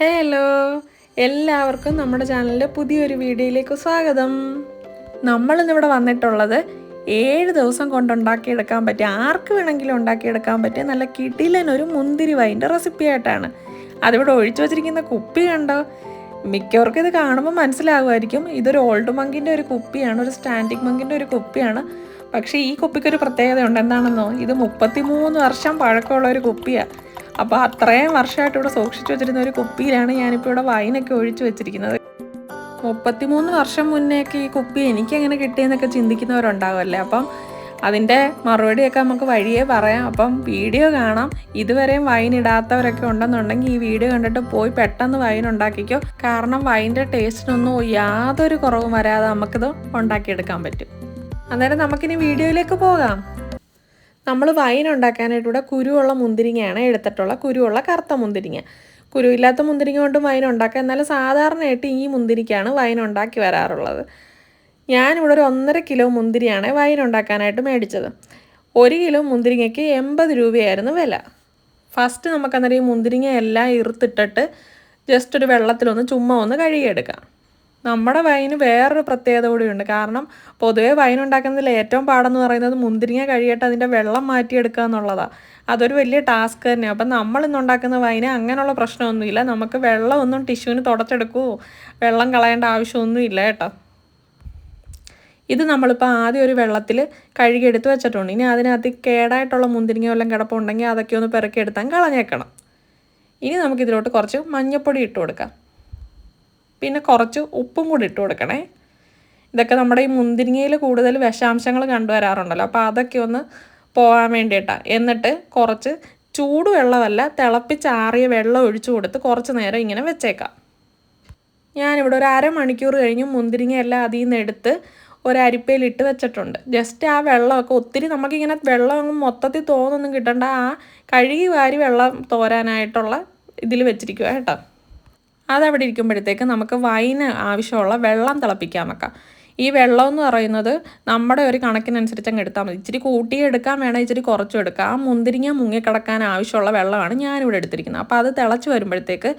Hello എല്ലാവർക്കും നമ്മുടെ ചാനലിന്റെ പുതിയൊരു വീഡിയോയിലേക്ക് സ്വാഗതം. നമ്മളിന്നിവിടെ വന്നിട്ടുള്ളത് ഏഴ് ദിവസം കൊണ്ട് ഉണ്ടാക്കിയെടുക്കാൻ പറ്റിയ ആർക്ക് വേണമെങ്കിലും ഉണ്ടാക്കിയെടുക്കാൻ പറ്റിയ നല്ല കിടിലൻ ഒരു മുന്തിരി വൈന്റെ റെസിപ്പി ആയിട്ടാണ് അതിവിടെ ഒഴിച്ചു വച്ചിരിക്കുന്ന കുപ്പി കണ്ടോ? മിക്കവർക്കും ഇത് കാണുമ്പോൾ മനസ്സിലാകുമായിരിക്കും ഇതൊരു ഓൾഡ് മങ്കിന്റെ ഒരു കുപ്പിയാണ് ഒരു സ്റ്റാൻഡിങ് മങ്കിന്റെ ഒരു കുപ്പിയാണ്. പക്ഷേ ഈ കുപ്പിക്കൊരു പ്രത്യേകതയുണ്ട്. എന്താണെന്നോ ഇത് മുപ്പത്തിമൂന്ന് വർഷം പഴക്കമുള്ള ഒരു കുപ്പിയാണ് അപ്പോൾ അത്രയും വർഷമായിട്ട് ഇവിടെ സൂക്ഷിച്ചു വെച്ചിരുന്ന ഒരു കുപ്പിയിലാണ് ഞാനിപ്പോൾ ഇവിടെ വൈനൊക്കെ ഒഴിച്ചു വെച്ചിരിക്കുന്നത്. മുപ്പത്തിമൂന്ന് വർഷം മുന്നേക്ക് ഈ കുപ്പി എനിക്കെങ്ങനെ കിട്ടിയെന്നൊക്കെ ചിന്തിക്കുന്നവരുണ്ടാവുമല്ലേ? അപ്പം അതിന്റെ മറുപടിയൊക്കെ നമുക്ക് വഴിയേ പറയാം. അപ്പം വീഡിയോ കാണാം. ഇതുവരെയും വൈൻ ഇടാത്തവരൊക്കെ ഉണ്ടെന്നുണ്ടെങ്കിൽ ഈ വീഡിയോ കണ്ടിട്ട് പോയി പെട്ടെന്ന് വൈൻ ഉണ്ടാക്കിക്കോ. കാരണം വൈന്റെ ടേസ്റ്റിനൊന്നും യാതൊരു കുറവും വരാതെ നമുക്കിത് ഉണ്ടാക്കിയെടുക്കാൻ പറ്റും. അന്നേരം നമുക്കിനി വീഡിയോയിലേക്ക് പോകാം. നമ്മൾ വൈൻ ഉണ്ടാക്കാനായിട്ട് കുരുവുള്ള മുന്തിരിങ്ങയാണ് എടുത്തിട്ടുള്ള കുരുവുള്ള കറുത്ത മുന്തിരിങ്ങ. കുരുവില്ലാത്ത മുന്തിരിങ്ങ കൊണ്ടും വൈൻ ഉണ്ടാക്കാം. എന്നാലും സാധാരണയായിട്ട് ഈ മുന്തിരിക്കാണ് വൈൻ ഉണ്ടാക്കി വരാറുള്ളത്. ഞാനിവിടെ ഒരു ഒന്നര കിലോ മുന്തിരിയാണ് വൈൻ ഉണ്ടാക്കാനായിട്ട് മേടിച്ചത്. ഒരു കിലോ മുന്തിരിങ്ങയ്ക്ക് എൺപത് രൂപയായിരുന്നു വില. ഫസ്റ്റ് നമുക്ക് അന്നേരം ഈ മുന്തിരിങ്ങ എല്ലാം ഇറുത്തിട്ടിട്ട് ജസ്റ്റ് ഒരു വെള്ളത്തിലൊന്ന് ചുമ്മാ ഒന്ന് കഴുകിയെടുക്കാം. നമ്മുടെ വൈന് വേറൊരു പ്രത്യേകത കൂടിയുണ്ട്. കാരണം പൊതുവേ വൈൻ ഉണ്ടാക്കുന്നതിൽ ഏറ്റവും പാടെന്ന് പറയുന്നത് മുന്തിരിങ്ങ കഴിയട്ടെ അതിന്റെ വെള്ളം മാറ്റിയെടുക്കുക എന്നുള്ളതാണ് അതൊരു വലിയ ടാസ്ക് തന്നെയാണ് അപ്പം നമ്മൾ ഇന്നുണ്ടാക്കുന്ന വൈന് അങ്ങനെയുള്ള പ്രശ്നമൊന്നുമില്ല. നമുക്ക് വെള്ളമൊന്നും ടിഷ്യൂവിന് തുടച്ചെടുക്കുമോ വെള്ളം കളയേണ്ട ആവശ്യമൊന്നുമില്ല കേട്ടോ. ഇത് നമ്മളിപ്പോൾ ആദ്യം ഒരു വെള്ളത്തിൽ കഴുകിയെടുത്ത് വെച്ചിട്ടുണ്ട്. ഇനി അതിനകത്ത് കേടായിട്ടുള്ള മുന്തിരിങ്ങ വല്ലതും കിടപ്പുണ്ടെങ്കിൽ അതൊക്കെ ഒന്ന് പെറുക്കിയെടുത്താൽ കളഞ്ഞേക്കണം. ഇനി നമുക്കിതിലോട്ട് കുറച്ച് മഞ്ഞൾപ്പൊടി ഇട്ട് കൊടുക്കാം. പിന്നെ കുറച്ച് ഉപ്പും കൂടി ഇട്ട് കൊടുക്കണേ. ഇതൊക്കെ നമ്മുടെ ഈ മുന്തിരിങ്ങയിൽ കൂടുതൽ വിഷാംശങ്ങൾ കണ്ടുവരാറുണ്ടല്ലോ. അപ്പോൾ അതൊക്കെ ഒന്ന് പോകാൻ വേണ്ടിയിട്ടാണ് എന്നിട്ട് കുറച്ച് ചൂടുവെള്ളമല്ല തിളപ്പിച്ചാറിയ വെള്ളം ഒഴിച്ചു കൊടുത്ത് കുറച്ച് നേരം ഇങ്ങനെ വെച്ചേക്കാം. ഞാനിവിടെ ഒരു അരമണിക്കൂർ കഴിഞ്ഞ് മുന്തിരിങ്ങ എല്ലാം അതിൽ നിന്ന് എടുത്ത് ഒരു ഇട്ട് വെച്ചിട്ടുണ്ട്. ജസ്റ്റ് ആ വെള്ളമൊക്കെ ഒത്തിരി നമുക്കിങ്ങനെ വെള്ളം അങ്ങ് മൊത്തത്തിൽ തോന്നൊന്നും കിട്ടണ്ട. ആ കഴുകി വാരി വെള്ളം തോരാനായിട്ടുള്ള ഇതിൽ വെച്ചിരിക്കുക കേട്ടോ. അതവിടെ ഇരിക്കുമ്പോഴത്തേക്ക് നമുക്ക് വൈന് ആവശ്യമുള്ള വെള്ളം തിളപ്പിക്കാൻ വെക്കാം. ഈ വെള്ളം എന്ന് പറയുന്നത് നമ്മുടെ ഒരു കണക്കിനനുസരിച്ച് അങ്ങ് എടുത്താൽ മതി. ഇച്ചിരി കൂട്ടി എടുക്കാൻ വേണം ഇച്ചിരി കുറച്ചും എടുക്കാം. ആ മുന്തിരിങ്ങ മുങ്ങിക്കിടക്കാൻ ആവശ്യമുള്ള വെള്ളമാണ് ഞാനിവിടെ എടുത്തിരിക്കുന്നത്. അപ്പോൾ അത് തിളച്ച് വരുമ്പോഴത്തേക്ക്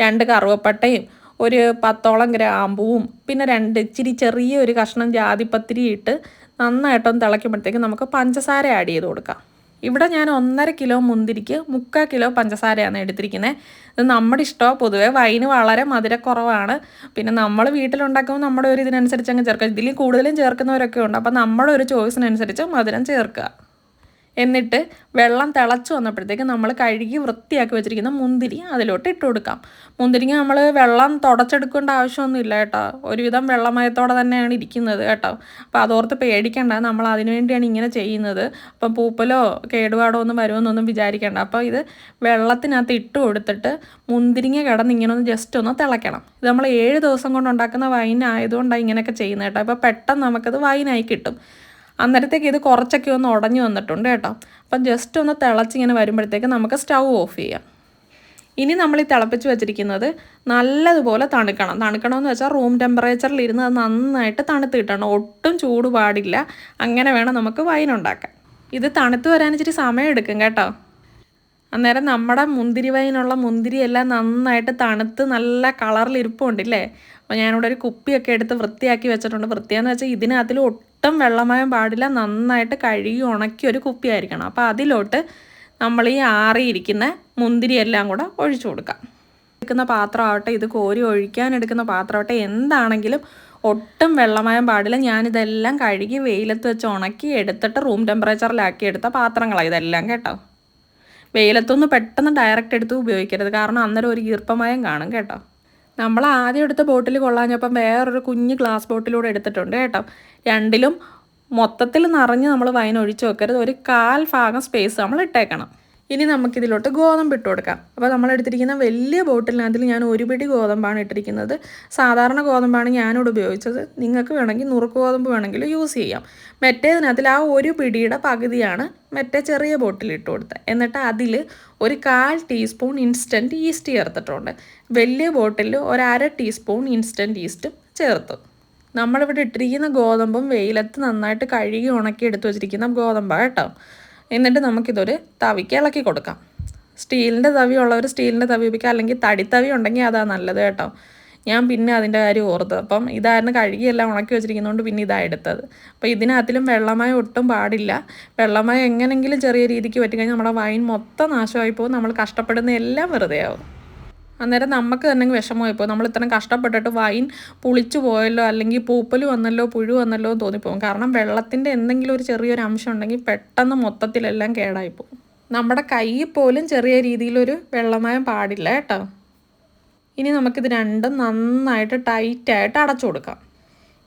രണ്ട് കറുവപ്പട്ടയും ഒരു പത്തോളം ഗ്രാമ്പൂവും പിന്നെ രണ്ട് ഇച്ചിരി ചെറിയ ഒരു കഷ്ണം ജാതിപ്പത്തിരി ഇട്ട് നന്നായിട്ടൊന്ന് തിളയ്ക്കുമ്പോഴത്തേക്ക് നമുക്ക് പഞ്ചസാര ആഡ് ചെയ്ത് കൊടുക്കാം. ഇവിടെ ഞാൻ ഒന്നര കിലോ മുന്തിരിക്ക് മുക്കാൽ കിലോ പഞ്ചസാരയാണ് എടുത്തിരിക്കുന്നത്. ഇത് നമ്മുടെ ഇഷ്ടമാണ് പൊതുവെ വൈന് വളരെ മധുരക്കുറവാണ്. പിന്നെ നമ്മൾ വീട്ടിലുണ്ടാക്കുമ്പോൾ നമ്മുടെ ഒരു ഇതിനനുസരിച്ച് അങ്ങ് ചേർക്കുക. ഇതിൽ കൂടുതലും ചേർക്കുന്നവരൊക്കെ ഉണ്ട്. അപ്പോൾ നമ്മുടെ ഒരു ചോയ്സിനനുസരിച്ച് മധുരം ചേർക്കുക. എന്നിട്ട് വെള്ളം തിളച്ച് വന്നപ്പോഴത്തേക്ക് നമ്മൾ കഴുകി വൃത്തിയാക്കി വെച്ചിരിക്കുന്ന മുന്തിരി അതിലോട്ട് ഇട്ട് കൊടുക്കാം. മുന്തിരിങ്ങ നമ്മൾ വെള്ളം തുടച്ചെടുക്കേണ്ട ആവശ്യമൊന്നുമില്ല കേട്ടോ. ഒരുവിധം വെള്ളമയത്തോടെ തന്നെയാണ് ഇരിക്കുന്നത് കേട്ടോ. അപ്പോൾ അതോർത്ത് പേടിക്കേണ്ട. നമ്മൾ അതിനുവേണ്ടിയാണ് ഇങ്ങനെ ചെയ്യുന്നത്. അപ്പം പൂപ്പലോ കേടുപാടോ ഒന്നും വരുമെന്നൊന്നും വിചാരിക്കേണ്ട. അപ്പോൾ ഇത് വെള്ളത്തിനകത്ത് ഇട്ട് കൊടുത്തിട്ട് മുന്തിരിങ്ങ കിടന്ന് ഇങ്ങനെ ഒന്ന് ജസ്റ്റ് ഒന്ന് തിളയ്ക്കണം. ഇത് നമ്മൾ ഏഴ് ദിവസം കൊണ്ട് ഉണ്ടാക്കുന്ന വൈൻ ആയതുകൊണ്ടാണ് ഇങ്ങനെയൊക്കെ ചെയ്യുന്നത് കേട്ടോ. അപ്പോൾ പെട്ടെന്ന് നമുക്കത് വൈനായി കിട്ടും. അന്നേരത്തേക്ക് ഇത് കുറച്ചൊക്കെ ഒന്ന് ഉടഞ്ഞു വന്നിട്ടുണ്ട് കേട്ടോ. അപ്പം ജസ്റ്റ് ഒന്ന് തിളച്ചിങ്ങനെ വരുമ്പോഴത്തേക്ക് നമുക്ക് സ്റ്റൗ ഓഫ് ചെയ്യാം. ഇനി നമ്മൾ ഈ തിളപ്പിച്ച് വെച്ചിരിക്കുന്നത് നല്ലതുപോലെ തണുക്കണം. തണുക്കണമെന്ന് വെച്ചാൽ റൂം ടെമ്പറേച്ചറിൽ ഇരുന്ന് അത് നന്നായിട്ട് തണുത്ത് കിട്ടണം. ഒട്ടും ചൂട് പാടില്ല. അങ്ങനെ വേണം നമുക്ക് വൈൻ ഉണ്ടാക്കാൻ. ഇത് തണുത്ത് വരാൻ ഇച്ചിരി സമയം എടുക്കും കേട്ടോ. അന്നേരം നമ്മുടെ മുന്തിരി വൈനുള്ള മുന്തിരി എല്ലാം നന്നായിട്ട് തണുത്ത് നല്ല കളറിൽ ഇരിപ്പുണ്ടല്ലേ അപ്പോൾ ഞാനിവിടെ ഒരു കുപ്പിയൊക്കെ എടുത്ത് വൃത്തിയാക്കി വെച്ചിട്ടുണ്ട്. വൃത്തിയാന്ന് വെച്ചാൽ ഇതിനകത്തിൽ ഒട്ടും വെള്ളമയം പാടില്ല. നന്നായിട്ട് കഴുകി ഉണക്കി ഒരു കുപ്പിയായിരിക്കണം. അപ്പോൾ അതിലോട്ട് നമ്മൾ ഈ ആറിയിരിക്കുന്ന മുന്തിരി എല്ലാം കൂടെ ഒഴിച്ചു കൊടുക്കാം. എടുക്കുന്ന പാത്രമാവട്ടെ ഇത് കോരി ഒഴിക്കാൻ എടുക്കുന്ന പാത്രമാവട്ടെ എന്താണെങ്കിലും ഒട്ടും വെള്ളമയം പാടില്ല. ഞാനിതെല്ലാം കഴുകി വെയിലത്ത് വെച്ച് ഉണക്കി എടുത്തിട്ട് റൂം ടെമ്പറേച്ചറിലാക്കി എടുത്ത പാത്രങ്ങളാണ് ഇതെല്ലാം കേട്ടോ. വെയിലത്തൊന്ന് പെട്ടെന്ന് ഡയറക്റ്റ് എടുത്ത് ഉപയോഗിക്കരുത്. കാരണം അന്നേരം ഒരു ഈർപ്പമയം കാണും കേട്ടോ. നമ്മൾ ആദ്യം എടുത്ത ബോട്ടിൽ കൊള്ളാഞ്ഞപ്പം വേറൊരു കുഞ്ഞ് ഗ്ലാസ് ബോട്ടിലൂടെ എടുത്തിട്ടുണ്ട് കേട്ടോ. രണ്ടിലും മൊത്തത്തിൽ നിറഞ്ഞ് നമ്മൾ വൈൻ ഒഴിച്ചു വെക്കരുത്. ഒരു കാൽ ഭാഗം സ്പേസ് നമ്മൾ ഇട്ടേക്കണം. ഇനി നമുക്കിതിലോട്ട് ഗോതമ്പ് ഇട്ട് കൊടുക്കാം. അപ്പോൾ നമ്മൾ എടുത്തിരിക്കുന്ന വലിയ ബോട്ടിലിനകത്തിൽ ഞാൻ ഒരു പിടി ഗോതമ്പാണ് ഇട്ടിരിക്കുന്നത്. സാധാരണ ഗോതമ്പാണ് ഞാനിവിടെ ഉപയോഗിച്ചത്. നിങ്ങൾക്ക് വേണമെങ്കിൽ നുറുക്ക് ഗോതമ്പ് വേണമെങ്കിൽ യൂസ് ചെയ്യാം. മറ്റേതിനകത്തിൽ ആ ഒരു പിടിയുടെ പകുതിയാണ് മറ്റേ ചെറിയ ബോട്ടിൽ ഇട്ട് കൊടുത്തത്. എന്നിട്ട് അതിൽ ഒരു കാൽ ടീസ്പൂൺ ഇൻസ്റ്റന്റ് ഈസ്റ്റ് ചേർത്തിട്ടുണ്ട്. വലിയ ബോട്ടിലിൽ ഒരു അര ടീസ്പൂൺ ഇൻസ്റ്റന്റ് ഈസ്റ്റും ചേർത്തു. നമ്മളിവിടെ ഇട്ടിരിക്കുന്ന ഗോതമ്പും വെയിലത്ത് നന്നായിട്ട് കഴുകി ഉണക്കി എടുത്തു വെച്ചിരിക്കുന്ന ഗോതമ്പാണ് കേട്ടോ. എന്നിട്ട് നമുക്കിതൊരു തവിക്ക് ഇളക്കി കൊടുക്കാം. സ്റ്റീലിന്റെ തവി ഉള്ളവർ സ്റ്റീലിന്റെ തവി ഉപയോഗിക്കുക. അല്ലെങ്കിൽ തടിത്തവി ഉണ്ടെങ്കിൽ അതാ നല്ലത് കേട്ടോ. ഞാൻ പിന്നെ അതിന്റെ കാര്യം ഓർത്തത് അപ്പം ഇതായിരുന്നു കഴുകിയെല്ലാം ഉണക്കി വെച്ചിരിക്കുന്നതുകൊണ്ട് പിന്നെ ഇതാണ് എടുത്തത്. അപ്പോൾ ഇതിനകത്തിലും വെള്ളമായ ഒട്ടും പാടില്ല. വെള്ളമായ എങ്ങനെങ്കിലും ചെറിയ രീതിക്ക് പറ്റിക്കഴിഞ്ഞാൽ നമ്മുടെ വൈൻ മൊത്തം നാശമായി പോകും. നമ്മൾ കഷ്ടപ്പെടുന്ന എല്ലാം വെറുതെ ആവും അന്നേരം നമുക്ക് തന്നെ വിഷമമായി പോകും നമ്മൾ ഇത്രയും കഷ്ടപ്പെട്ടിട്ട് വൈൻ പുളിച്ചു പോയല്ലോ അല്ലെങ്കിൽ പൂപ്പൽ വന്നല്ലോ പുഴു വന്നല്ലോ എന്ന് തോന്നിപ്പോകും. കാരണം വെള്ളത്തിന്റെ എന്തെങ്കിലും ഒരു ചെറിയൊരു അംശം ഉണ്ടെങ്കിൽ പെട്ടെന്ന് മൊത്തത്തിലെല്ലാം കേടായിപ്പോകും. നമ്മുടെ കയ്യിൽ പോലും ചെറിയ രീതിയിലൊരു വെള്ളമയം പാടില്ല കേട്ടോ. ഇനി നമുക്കിത് രണ്ടും നന്നായിട്ട് ടൈറ്റായിട്ട് അടച്ചു കൊടുക്കാം.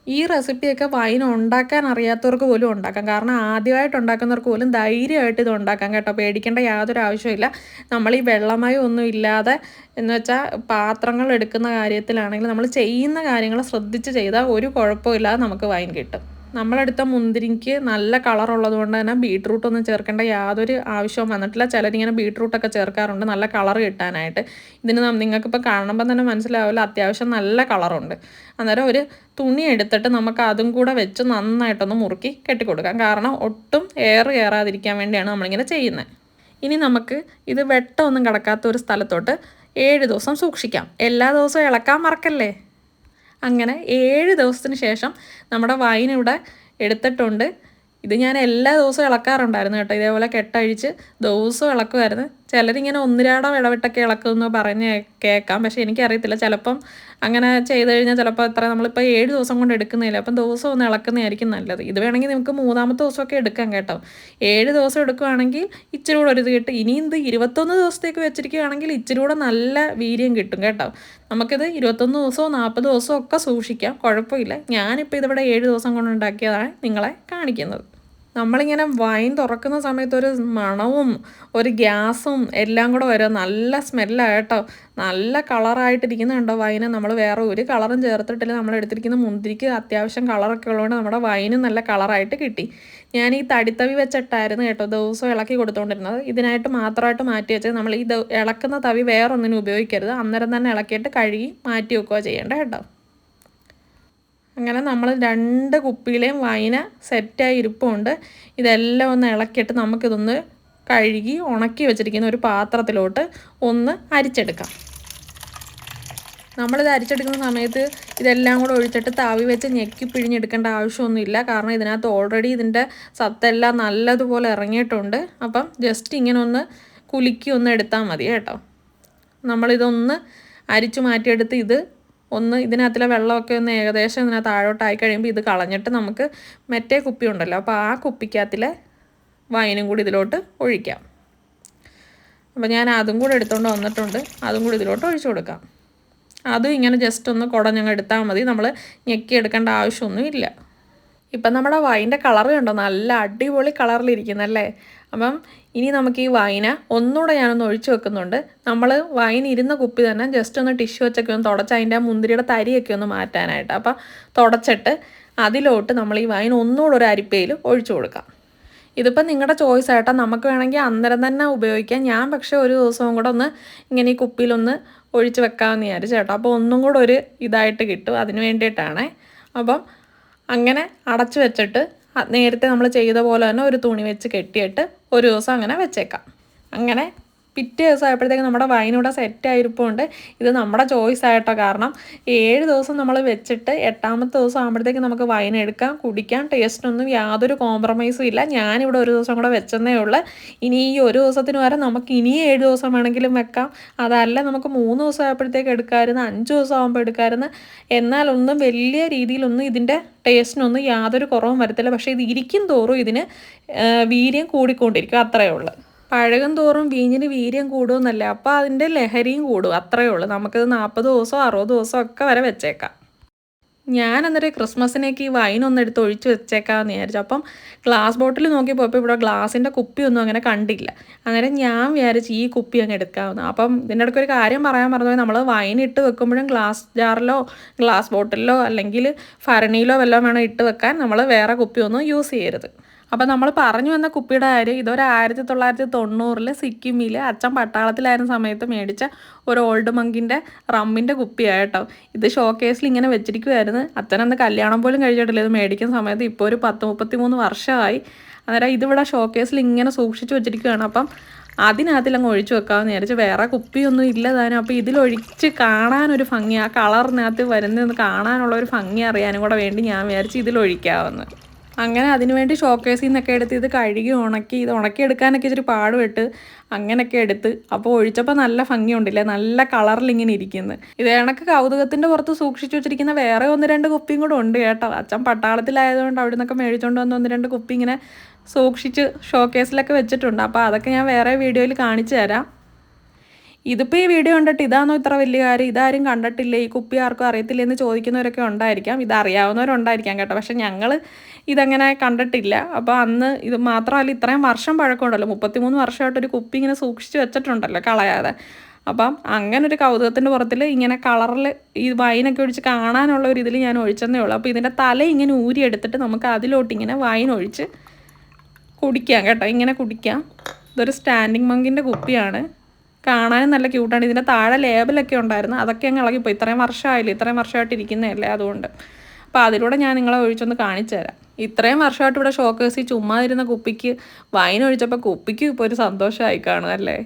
ഈ റെസിപ്പിയൊക്കെ വൈൻ ഉണ്ടാക്കാൻ അറിയാത്തവർക്ക് പോലും ഉണ്ടാക്കാം. കാരണം ആദ്യമായിട്ട് ഉണ്ടാക്കുന്നവർക്ക് പോലും ധൈര്യമായിട്ട് ഇത് ഉണ്ടാക്കാം കേട്ടോ. പേടിക്കേണ്ട യാതൊരു ആവശ്യമില്ല നമ്മൾ ഈ വെള്ളമായി ഒന്നും ഇല്ലാതെ എന്ന് വെച്ചാൽ പാത്രങ്ങൾ എടുക്കുന്ന കാര്യത്തിലാണെങ്കിൽ നമ്മൾ ചെയ്യുന്ന കാര്യങ്ങൾ ശ്രദ്ധിച്ച് ചെയ്താൽ ഒരു കുഴപ്പമില്ലാതെ നമുക്ക് വൈൻ കിട്ടും. നമ്മളെടുത്ത മുന്തിരിക്ക് നല്ല കളറുള്ളത് കൊണ്ട് തന്നെ ബീട്രൂട്ട് ഒന്നും ചേർക്കേണ്ട യാതൊരു ആവശ്യവും വന്നിട്ടില്ല. ചിലരിങ്ങനെ ബീട്രൂട്ടൊക്കെ ചേർക്കാറുണ്ട്. നല്ല കളർ കിട്ടാനായിട്ട്. ഇതിന് നിങ്ങൾക്കിപ്പോൾ കാണുമ്പോൾ തന്നെ മനസ്സിലാവില്ല. അത്യാവശ്യം നല്ല കളറുണ്ട് അന്നേരം ഒരു തുണി എടുത്തിട്ട് നമുക്ക് അതും കൂടെ വെച്ച് നന്നായിട്ടൊന്ന് മുറുക്കി കെട്ടിക്കൊടുക്കാം. കാരണം ഒട്ടും എയർ കയറാതിരിക്കാൻ വേണ്ടിയാണ് നമ്മളിങ്ങനെ ചെയ്യുന്നത്. ഇനി നമുക്ക് ഇത് വെട്ടമൊന്നും കിടക്കാത്ത ഒരു സ്ഥലത്തോട്ട് ഏഴ് ദിവസം സൂക്ഷിക്കാം. എല്ലാ ദിവസവും ഇളക്കാൻ മറക്കല്ലേ? അങ്ങനെ ഏഴ് ദിവസത്തിന് ശേഷം നമ്മുടെ വൈൻ ഇവിടെ എടുത്തിട്ടുണ്ട്. ഇത് ഞാൻ എല്ലാ ദിവസവും ഇളക്കാറുണ്ടായിരുന്നു കേട്ടോ. ഇതേപോലെ കെട്ടഴിച്ച് ദിവസവും ഇളക്കുമായിരുന്നു. ചിലരിങ്ങനെ ഒന്നിരാടം ഇടവിട്ടൊക്കെ ഇളക്കുമെന്ന് പറഞ്ഞ് കേൾക്കാം. പക്ഷേ എനിക്കറിയത്തില്ല. ചിലപ്പം അങ്ങനെ ചെയ്ത് കഴിഞ്ഞാൽ ചിലപ്പോൾ എത്ര നമ്മളിപ്പോൾ ഏഴ് ദിവസം കൊണ്ട് എടുക്കുന്നില്ല അപ്പം ദിവസം ഒന്ന് ഇളക്കുന്നതായിരിക്കും നല്ലത്. ഇത് വേണമെങ്കിൽ നമുക്ക് മൂന്നാമത്തെ ദിവസമൊക്കെ എടുക്കാം കേട്ടോ. ഏഴ് ദിവസം എടുക്കുകയാണെങ്കിൽ ഇച്ചിരി കൂടെ ഒരു ഇത് കിട്ടും. ഇനിയും ഇത് ഇരുപത്തൊന്ന് ദിവസത്തേക്ക് വെച്ചിരിക്കുകയാണെങ്കിൽ ഇച്ചിരി കൂടെ നല്ല വീര്യം കിട്ടും കേട്ടോ. നമുക്കിത് ഇരുപത്തൊന്ന് ദിവസവും നാൽപ്പത് ദിവസവും ഒക്കെ സൂക്ഷിക്കാം. കുഴപ്പമില്ല. ഞാനിപ്പോൾ ഇതിവിടെ ഏഴ് ദിവസം കൊണ്ട് ഉണ്ടാക്കിയതാണ് നിങ്ങളെ കാണിക്കുന്നത്. നമ്മളിങ്ങനെ വൈൻ തുറക്കുന്ന സമയത്ത് ഒരു മണവും ഒരു ഗ്യാസും എല്ലാം കൂടെ വരും. നല്ല സ്മെല്ലാണ് കേട്ടോ നല്ല കളറായിട്ടിരിക്കുന്ന കണ്ടോ വൈന്? നമ്മൾ വേറെ ഒരു കളറും ചേർത്തിട്ടില്ല. നമ്മൾ എടുത്തിരിക്കുന്ന മുന്തിരിക്ക് അത്യാവശ്യം കളറൊക്കെ ഉള്ളതുകൊണ്ട് നമ്മുടെ വൈനും നല്ല കളറായിട്ട് കിട്ടി. ഞാൻ ഈ തടിത്തവി വെച്ചിട്ടായിരുന്നു കേട്ടോ ദിവസവും ഇളക്കി കൊടുത്തുകൊണ്ടിരുന്നത് ഇതിനായിട്ട് മാത്രമായിട്ട് മാറ്റി വെച്ചത്. നമ്മൾ ഈ ഇളക്കുന്ന തവി വേറൊന്നിനും ഉപയോഗിക്കരുത്. അന്നേരം തന്നെ ഇളക്കിയിട്ട് കഴുകി മാറ്റി വെക്കുക ചെയ്യേണ്ട കേട്ടോ. അങ്ങനെ നമ്മൾ രണ്ട് കുപ്പിയിലെയും വൈന സെറ്റായി ഇരിപ്പുണ്ട്. ഇതെല്ലാം ഒന്ന് ഇളക്കിയിട്ട് നമുക്കിതൊന്ന് കഴുകി ഉണക്കി വെച്ചിരിക്കുന്ന ഒരു പാത്രത്തിലോട്ട് ഒന്ന് അരിച്ചെടുക്കാം. നമ്മളിത് അരിച്ചെടുക്കുന്ന സമയത്ത് ഇതെല്ലാം കൂടെ ഒഴിച്ചിട്ട് താവി വെച്ച് ഞെക്കി പിഴിഞ്ഞെടുക്കേണ്ട ആവശ്യമൊന്നുമില്ല. കാരണം ഇതിനകത്ത് ഓൾറെഡി ഇതിന്റെ സത്തെല്ലാം നല്ലതുപോലെ ഇറങ്ങിയിട്ടുണ്ട്. അപ്പം ജസ്റ്റ് ഇങ്ങനെ ഒന്ന് കുലുക്കി ഒന്ന് എടുത്താൽ മതി കേട്ടോ. നമ്മളിതൊന്ന് അരിച്ചു മാറ്റിയെടുത്ത് ഇത് ഒന്ന് ഇതിനകത്തിലെ വെള്ളമൊക്കെ ഒന്ന് ഏകദേശം ഇതിനകത്ത് താഴോട്ടായി കഴിയുമ്പോൾ ഇത് കളഞ്ഞിട്ട് നമുക്ക് മറ്റേ കുപ്പി ഉണ്ടല്ലോ. അപ്പോൾ ആ കുപ്പിക്കകത്തിലെ വൈനും കൂടി ഇതിലോട്ട് ഒഴിക്കാം. അപ്പോൾ ഞാൻ അതും കൂടെ എടുത്തുകൊണ്ട് വന്നിട്ടുണ്ട്. അതും കൂടി ഇതിലോട്ട് ഒഴിച്ചു കൊടുക്കാം. അതും ഇങ്ങനെ ജസ്റ്റ് ഒന്ന് കുടഞ്ഞങ്ങ് എടുത്താൽ മതി. നമ്മൾ ഞെക്കി എടുക്കേണ്ട ആവശ്യമൊന്നുമില്ല ഇപ്പം നമ്മുടെ വൈന്റെ കളർ കണ്ടോ? നല്ല അടിപൊളി കളറിലിരിക്കുന്നല്ലേ? അപ്പം ഇനി നമുക്ക് ഈ വൈന ഒന്നുകൂടെ ഞാനൊന്ന് ഒഴിച്ചു വെക്കുന്നുണ്ട്. നമ്മൾ വൈൻ ഇരുന്ന കുപ്പി തന്നെ ജസ്റ്റ് ഒന്ന് ടിഷ്യൂ വെച്ചൊക്കെ ഒന്ന് തുടച്ച് അതിന്റെ മുന്തിരിയുടെ തരിയൊക്കെ ഒന്ന് മാറ്റാനായിട്ട്. അപ്പം തുടച്ചിട്ട് അതിലോട്ട് നമ്മൾ ഈ വൈൻ ഒന്നുകൂടെ ഒരു അരിപ്പയിൽ ഒഴിച്ചു കൊടുക്കാം. ഇതിപ്പോൾ നിങ്ങളുടെ ചോയ്സ് ആയിട്ടാ. നമുക്ക് വേണമെങ്കിൽ അന്നേരം തന്നെ ഉപയോഗിക്കാം. ഞാൻ പക്ഷേ ഒരു ദിവസവും കൂടെ ഒന്ന് ഇങ്ങനെ ഈ കുപ്പിയിലൊന്ന് ഒഴിച്ച് വെക്കാമെന്ന് വിചാരിച്ചു കേട്ടോ. അപ്പോൾ ഒന്നും കൂടെ ഒരു ഇതായിട്ട് കിട്ടും. അതിന് വേണ്ടിയിട്ടാണേ. അപ്പം അങ്ങനെ അടച്ചു വെച്ചിട്ട് നേരത്തെ നമ്മൾ ചെയ്ത പോലെ തന്നെ ഒരു തുണി വെച്ച് കെട്ടിയിട്ട് ഒരു ദിവസം അങ്ങനെ വെച്ചേക്കാം. അങ്ങനെ പിറ്റേ ദിവസം ആയപ്പോഴത്തേക്ക് നമ്മുടെ വൈനിവിടെ സെറ്റ് ആയിരിപ്പുണ്ട്. ഇത് നമ്മുടെ ചോയ്സ് ആയിട്ടോ. കാരണം ഏഴ് ദിവസം നമ്മൾ വെച്ചിട്ട് എട്ടാമത്തെ ദിവസം ആകുമ്പോഴത്തേക്ക് നമുക്ക് വൈൻ എടുക്കാം കുടിക്കാം. ടേസ്റ്റിനൊന്നും യാതൊരു കോംപ്രമൈസും ഇല്ല. ഞാനിവിടെ ഒരു ദിവസം കൂടെ വെച്ചെന്നേ ഉള്ളൂ. ഇനി ഈ ഒരു ദിവസത്തിന് വരെ നമുക്ക് ഇനി ഏഴ് ദിവസം വേണമെങ്കിലും വെക്കാം. അതല്ല നമുക്ക് മൂന്ന് ദിവസം ആയപ്പോഴത്തേക്ക് എടുക്കാമായിരുന്നു അഞ്ച് ദിവസം ആകുമ്പോൾ എടുക്കാമായിരുന്നു. എന്നാലൊന്നും വലിയ രീതിയിലൊന്നും ഇതിന്റെ ടേസ്റ്റിനൊന്നും യാതൊരു കുറവും വരത്തില്ല. പക്ഷേ ഇത് ഇരിക്കും തോറും ഇതിന് വീര്യം കൂടിക്കൊണ്ടിരിക്കും. അത്രയേ ഉള്ളൂ. പഴകും തോറും വീഞ്ഞിന് വീര്യം കൂടുമെന്നല്ല. അപ്പോൾ അതിന്റെ ലഹരിയും കൂടും. അത്രയേ ഉള്ളൂ. നമുക്കിത് നാൽപ്പത് ദിവസമോ അറുപത് ദിവസമോ ഒക്കെ വരെ വെച്ചേക്കാം. ഞാൻ അന്നേരം ക്രിസ്മസിനേക്ക് ഈ വൈൻ ഒന്ന് എടുത്ത് ഒഴിച്ച് വെച്ചേക്കാമെന്ന് വിചാരിച്ചു. അപ്പം ഗ്ലാസ് ബോട്ടിൽ നോക്കി പോയപ്പോൾ ഇവിടെ ഗ്ലാസിന്റെ കുപ്പിയൊന്നും അങ്ങനെ കണ്ടില്ല. അന്നേരം ഞാൻ വിചാരിച്ച് ഈ കുപ്പി അങ്ങ് എടുക്കാമെന്ന്. അപ്പം ഇതിന്റെ ഇടയ്ക്ക് ഒരു കാര്യം പറയാൻ പറഞ്ഞു നമ്മൾ വൈൻ ഇട്ട് വെക്കുമ്പോഴും ഗ്ലാസ് ജാറിലോ ഗ്ലാസ് ബോട്ടിലോ അല്ലെങ്കിൽ ഭരണിയിലോ വല്ലതും വേണം ഇട്ട് വെക്കാൻ. നമ്മൾ വേറെ കുപ്പിയൊന്നും യൂസ് ചെയ്യരുത്. അപ്പോൾ നമ്മൾ പറഞ്ഞു വന്ന കുപ്പിയുടെ കാര്യം ഇതൊരു ആയിരത്തി തൊള്ളായിരത്തി തൊണ്ണൂറിൽ സിക്കിമിൽ അച്ഛൻ പട്ടാളത്തിലായിരുന്ന സമയത്ത് മേടിച്ച ഒരു ഓൾഡ് മങ്കിന്റെ റമ്മിന്റെ കുപ്പിയായിട്ടോ ഇത് ഷോ കേസിൽ ഇങ്ങനെ വെച്ചിരിക്കുമായിരുന്നു അച്ഛനന്ന് കല്യാണം പോലും കഴിഞ്ഞിട്ടില്ല ഇത് മേടിക്കുന്ന സമയത്ത് ഇപ്പോൾ ഒരു പത്ത് മുപ്പത്തി മൂന്ന് വർഷമായി. അന്നേരം ഇതിവിടെ ഷോ കേസിൽ ഇങ്ങനെ സൂക്ഷിച്ചു വെച്ചിരിക്കുകയാണ് അപ്പം അതിനകത്തിലങ്ങ് ഒഴിച്ചു വെക്കാമെന്ന് വിചാരിച്ച് വേറെ കുപ്പിയൊന്നും ഇല്ല താനും. അപ്പോൾ ഇതിലൊഴിച്ച് കാണാനൊരു ഭംഗി ആ കളറിനകത്ത് വരുന്നത് കാണാനുള്ള ഒരു ഭംഗി അറിയാനും കൂടെ വേണ്ടി ഞാൻ വിചാരിച്ച് ഇതിലൊഴിക്കാമെന്ന്. അങ്ങനെ അതിനുവേണ്ടി ഷോക്കേസിൽ നിന്നൊക്കെ എടുത്ത് ഇത് കഴുകി ഉണക്കി ഇത് ഉണക്കിയെടുക്കാനൊക്കെ ഇച്ചിരി പാടുപെട്ട് അങ്ങനെയൊക്കെ എടുത്ത് അപ്പോൾ ഒഴിച്ചപ്പോൾ നല്ല ഭംഗിയുണ്ടല്ലേ? നല്ല കളറിൽ ഇങ്ങനെ ഇരിക്കുന്നത് ഇത് കണക്ക് കൗതുകത്തിന്റെ പുറത്ത് സൂക്ഷിച്ചു വെച്ചിരിക്കുന്ന വേറെ ഒന്ന് രണ്ട് കുപ്പിയും കൂടെ ഉണ്ട് കേട്ടോ. അച്ഛൻ പട്ടാളത്തിലായതുകൊണ്ട് അവിടെ നിന്നൊക്കെ മേടിച്ചുകൊണ്ട് വന്ന് ഒന്ന് രണ്ട് കുപ്പി ഇങ്ങനെ സൂക്ഷിച്ച് ഷോക്കേസിലൊക്കെ വെച്ചിട്ടുണ്ട്. അപ്പോൾ അതൊക്കെ ഞാൻ വേറെ വീഡിയോയിൽ കാണിച്ചു തരാം. ഇതിപ്പോൾ ഈ വീഡിയോ കണ്ടിട്ട് ഇതാണോ ഇത്ര വലിയ കാര്യം? ഇതാരും കണ്ടിട്ടില്ല? ഈ കുപ്പി ആർക്കും അറിയത്തില്ല എന്ന് ചോദിക്കുന്നവരൊക്കെ ഉണ്ടായിരിക്കാം. ഇത് കേട്ടോ. പക്ഷെ ഞങ്ങൾ ഇതങ്ങനെ കണ്ടിട്ടില്ല. അപ്പോൾ അന്ന് ഇത് മാത്രമല്ല ഇത്രയും വർഷം പഴക്കമുണ്ടല്ലോ. മുപ്പത്തിമൂന്ന് വർഷമായിട്ടൊരു കുപ്പി ഇങ്ങനെ സൂക്ഷിച്ച് വെച്ചിട്ടുണ്ടല്ലോ കളയാതെ. അപ്പം അങ്ങനെ ഒരു കൗതുകത്തിന്റെ പുറത്തിൽ ഇങ്ങനെ കളറിൽ ഈ വൈനൊക്കെ ഒഴിച്ച് കാണാനുള്ള ഒരു ഇതിൽ ഞാൻ ഒഴിച്ചെന്നേ ഉള്ളൂ. അപ്പോൾ ഇതിന്റെ തല ഇങ്ങനെ ഊരി എടുത്തിട്ട് നമുക്ക് അതിലോട്ട് ഇങ്ങനെ വൈൻ ഒഴിച്ച് കുടിക്കാം കേട്ടോ. ഇങ്ങനെ കുടിക്കാം. ഇതൊരു സ്റ്റാൻഡിങ് മങ്കിന്റെ കുപ്പിയാണ്. കാണാനും നല്ല ക്യൂട്ടാണ് ഇതിന്റെ താഴെ ലേബലൊക്കെ ഉണ്ടായിരുന്നു. അതൊക്കെ അങ്ങ് ഇളകിപ്പോയി. ഇത്രയും വർഷമായില്ലേ? ഇത്രയും വർഷമായിട്ട് ഇരിക്കുന്നതല്ലേ അതുകൊണ്ട്. അപ്പോൾ അതിലൂടെ ഞാൻ നിങ്ങളെ ഒഴിച്ചൊന്ന് കാണിച്ചു തരാം. ഇത്രയും വർഷമായിട്ട് ഇവിടെ ഷോക്കേഴ്സിൽ ചുമ്മാ ഇരുന്ന കുപ്പിക്ക് വൈൻ ഒഴിച്ചപ്പോൾ കുപ്പിക്ക് ഇപ്പോൾ ഒരു സന്തോഷമായി കാണും അല്ലേ?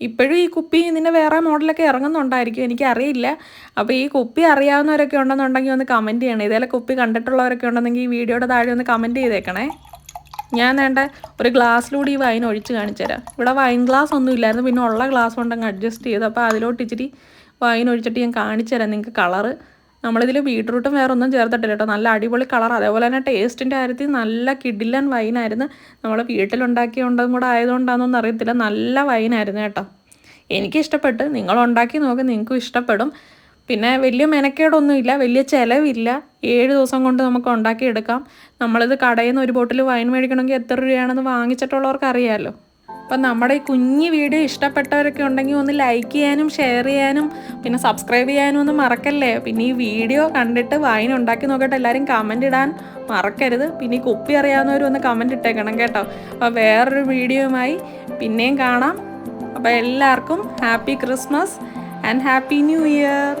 ഇപ്പോഴും ഈ കുപ്പി ഇതിന്റെ വേറെ മോഡലൊക്കെ ഇറങ്ങുന്നുണ്ടായിരിക്കും. എനിക്കറിയില്ല. അപ്പോൾ ഈ കുപ്പി അറിയാവുന്നവരൊക്കെ ഉണ്ടെന്നുണ്ടെങ്കിൽ ഒന്ന് കമന്റ് ചെയ്യണേ. ഇതേലെ കുപ്പി കണ്ടിട്ടുള്ളവരൊക്കെ ഉണ്ടെന്നെങ്കിൽ ഈ വീഡിയോയുടെ താഴെ ഒന്ന് കമന്റ് ചെയ്തേക്കണേ. ഞാൻ വേണ്ട ഒരു ഗ്ലാസ്സിലൂടെ ഈ വൈൻ ഒഴിച്ച് കാണിച്ചു തരാം. ഇവിടെ വൈൻ ഗ്ലാസ് ഒന്നും ഇല്ലായിരുന്നു. പിന്നെ ഉള്ള ഗ്ലാസ് കൊണ്ടങ്ങ് അഡ്ജസ്റ്റ് ചെയ്തു. അപ്പോൾ അതിലോട്ട് ഇച്ചിരി വൈൻ ഒഴിച്ചിട്ട് ഞാൻ കാണിച്ചു തരാം നിങ്ങൾക്ക് കളറ് നമ്മളിതിൽ ബീട്രൂട്ടും വേറെ ഒന്നും ചേർത്തിട്ടില്ല കേട്ടോ. നല്ല അടിപൊളി കളർ അതേപോലെ തന്നെ ടേസ്റ്റിന്റെ കാര്യത്തിൽ നല്ല കിഡിലൻ വൈനായിരുന്നു നമ്മൾ വീട്ടിലുണ്ടാക്കിയുണ്ടതും കൂടെ ആയതുകൊണ്ടാണെന്നൊന്നും അറിയത്തില്ല. നല്ല വൈനായിരുന്നു കേട്ടോ. എനിക്കിഷ്ടപ്പെട്ട്. നിങ്ങൾ ഉണ്ടാക്കി നോക്കി. നിങ്ങൾക്കും ഇഷ്ടപ്പെടും. പിന്നെ വലിയ മെനക്കേടൊന്നുമില്ല വലിയ ചിലവില്ല. ഏഴ് ദിവസം കൊണ്ട് നമുക്ക് ഉണ്ടാക്കിയെടുക്കാം. നമ്മളിത് കടയിൽ നിന്ന് ഒരു ബോട്ടിൽ വൈൻ മേടിക്കണമെങ്കിൽ എത്ര രൂപയാണെന്ന് വാങ്ങിച്ചിട്ടുള്ളവർക്ക് അറിയാമല്ലോ അപ്പം നമ്മുടെ ഈ കുഞ്ഞ് വീഡിയോ ഇഷ്ടപ്പെട്ടവരൊക്കെ ഉണ്ടെങ്കിൽ ഒന്ന് ലൈക്ക് ചെയ്യാനും ഷെയർ ചെയ്യാനും പിന്നെ സബ്സ്ക്രൈബ് ചെയ്യാനും ഒന്നും മറക്കല്ലേ? പിന്നെ ഈ വീഡിയോ കണ്ടിട്ട് വൈൻ ഉണ്ടാക്കി നോക്കട്ടെ എല്ലാവരും കമന്റ് ഇടാൻ മറക്കരുത്. പിന്നെ ഈ കുപ്പി അറിയാവുന്നവരും ഒന്ന് കമന്റ് ഇട്ടേക്കണം കേട്ടോ. അപ്പോൾ വേറൊരു വീഡിയോയുമായി പിന്നെയും കാണാം. അപ്പോൾ എല്ലാവർക്കും happy Christmas and happy New Year